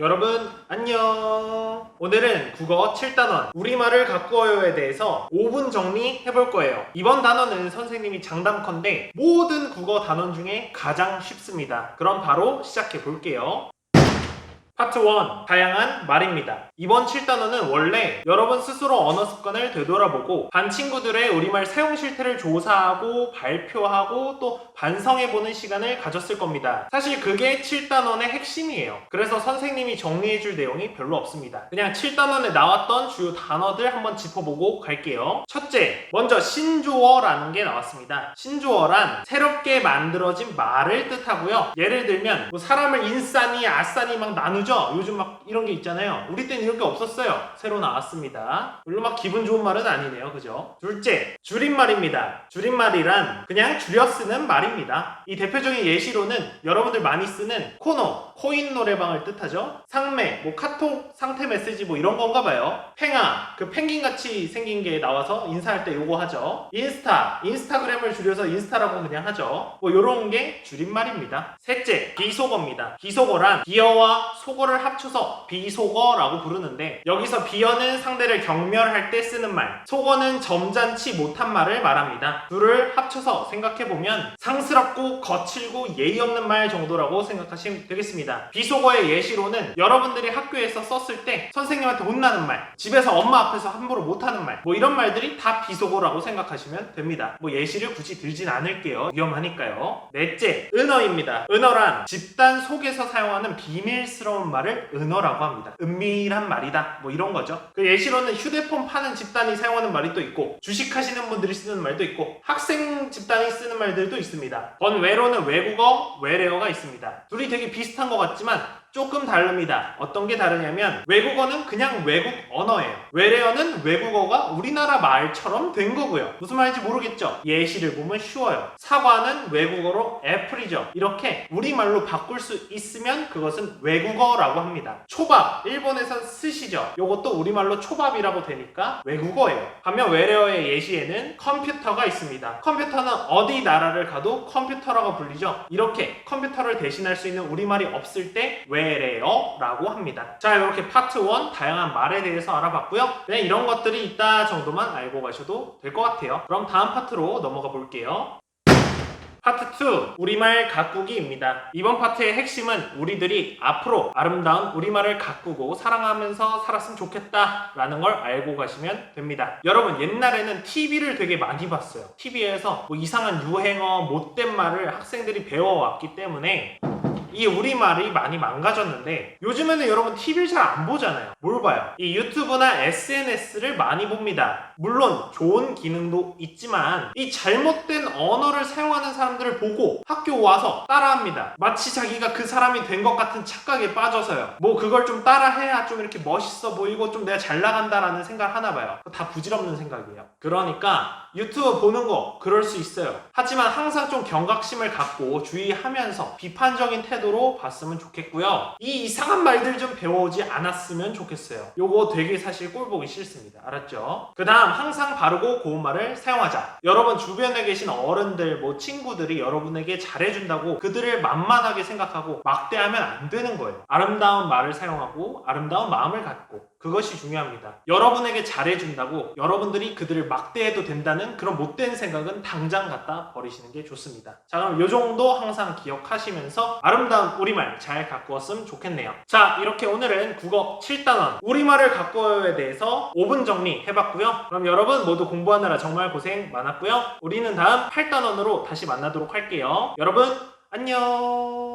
여러분 안녕. 오늘은 국어 7단원 우리말을 가꾸어요에 대해서 5분 정리해 볼 거예요. 이번 단원은 선생님이 장담컨대 모든 국어 단원 중에 가장 쉽습니다. 그럼 바로 시작해 볼게요 파트 1 다양한 말입니다. 이번 7단원은 원래 여러분 스스로 언어 습관을 되돌아보고 반 친구들의 우리말 사용 실태를 조사하고 발표하고 또 반성해보는 시간을 가졌을 겁니다. 사실 그게 7단원의 핵심이에요. 그래서 선생님이 정리해줄 내용이 별로 없습니다. 그냥 7단원에 나왔던 주요 단어들 한번 짚어보고 갈게요. 첫째, 먼저 신조어라는 게 나왔습니다. 신조어란 새롭게 만들어진 말을 뜻하고요. 예를 들면 뭐 사람을 인싸니 아싸니 막 나누죠. 요즘 막 이런 게 있잖아요. 우리 때는 이런 게 없었어요. 새로 나왔습니다. 물론 막 기분 좋은 말은 아니네요. 그죠? 둘째, 줄임말입니다. 줄임말이란 그냥 줄여 쓰는 말입니다. 이 대표적인 예시로는 여러분들 많이 쓰는 코너, 코인 노래방을 뜻하죠. 상매, 뭐 카톡 상태 메시지 뭐 이런 건가 봐요. 팽아, 그 펭귄 같이 생긴 게 나와서 인사할 때 요거 하죠. 인스타, 인스타그램을 줄여서 인스타라고 그냥 하죠. 뭐 요런 게 줄임말입니다. 셋째, 비속어입니다. 비속어란 비어와 속어 를 합쳐서 비속어라고 부르는데 여기서 비어는 상대를 경멸할 때 쓰는 말, 속어는 점잖지 못한 말을 말합니다. 둘을 합쳐서 생각해보면 상스럽고 거칠고 예의 없는 말 정도라고 생각하시면 되겠습니다. 비속어의 예시로는 여러분들이 학교에서 썼을 때 선생님한테 혼나는 말, 집에서 엄마 앞에서 함부로 못하는 말, 뭐 이런 말들이 다 비속어라고 생각하시면 됩니다. 뭐 예시를 굳이 들진 않을게요. 위험하니까요. 넷째, 은어입니다. 은어란 집단 속에서 사용하는 비밀스러운 말을 은어라고 합니다. 은밀한 말이다. 뭐 이런 거죠. 그 예시로는 휴대폰 파는 집단이 사용하는 말이 또 있고 주식하시는 분들이 쓰는 말도 있고 학생 집단이 쓰는 말들도 있습니다. 번외로는 외국어, 외래어가 있습니다. 둘이 되게 비슷한 것 같지만 조금 다릅니다. 어떤 게 다르냐면 외국어는 그냥 외국 언어예요. 외래어는 외국어가 우리나라 말처럼 된 거고요. 무슨 말인지 모르겠죠? 예시를 보면 쉬워요. 사과는 외국어로 애플이죠. 이렇게 우리말로 바꿀 수 있으면 그것은 외국어라고 합니다. 초밥, 일본에선 스시죠. 요것도 우리말로 초밥이라고 되니까 외국어예요. 반면 외래어의 예시에는 컴퓨터가 있습니다. 컴퓨터는 어디 나라를 가도 컴퓨터라고 불리죠. 이렇게 컴퓨터를 대신할 수 있는 우리말이 없을 때 외 래어라고 합니다. 자, 이렇게 파트 1 다양한 말에 대해서 알아봤고요. 네, 이런 것들이 있다 정도만 알고 가셔도 될 것 같아요. 그럼 다음 파트로 넘어가 볼게요. 파트 2 우리말 가꾸기입니다. 이번 파트의 핵심은 우리들이 앞으로 아름다운 우리말을 가꾸고 사랑하면서 살았으면 좋겠다라는 걸 알고 가시면 됩니다. 여러분 옛날에는 TV를 되게 많이 봤어요. TV에서 뭐 이상한 유행어, 못된 말을 학생들이 배워왔기 때문에 이 우리말이 많이 망가졌는데 요즘에는 여러분 TV를 잘 안 보잖아요. 뭘 봐요? 이 유튜브나 SNS를 많이 봅니다. 물론 좋은 기능도 있지만 이 잘못된 언어를 사용하는 사람들을 보고 학교 와서 따라합니다. 마치 자기가 그 사람이 된 것 같은 착각에 빠져서요. 뭐 그걸 좀 따라해야 좀 이렇게 멋있어 보이고 좀 내가 잘 나간다라는 생각을 하나 봐요. 다 부질없는 생각이에요. 그러니까 유튜브 보는 거 그럴 수 있어요. 하지만 항상 좀 경각심을 갖고 주의하면서 비판적인 태도 로 봤으면 좋겠고요. 이 이상한 말들 좀 배워오지 않았으면 좋겠어요. 요거 되게 사실 꼴 보기 싫습니다. 알았죠? 그 다음 항상 바르고 고운 말을 사용하자. 여러분 주변에 계신 어른들, 뭐 친구들이 여러분에게 잘해준다고 그들을 만만하게 생각하고 막대하면 안 되는 거예요. 아름다운 말을 사용하고 아름다운 마음을 갖고 그것이 중요합니다. 여러분에게 잘해준다고 여러분들이 그들을 막대해도 된다는 그런 못된 생각은 당장 갖다 버리시는 게 좋습니다. 자, 그럼 이 정도 항상 기억하시면서 아름다운 우리말 잘 가꾸었으면 좋겠네요. 자, 이렇게 오늘은 국어 7단원 우리말을 가꾸어요에 대해서 5분 정리 해봤고요. 그럼 여러분 모두 공부하느라 정말 고생 많았고요. 우리는 다음 8단원으로 다시 만나도록 할게요. 여러분, 안녕!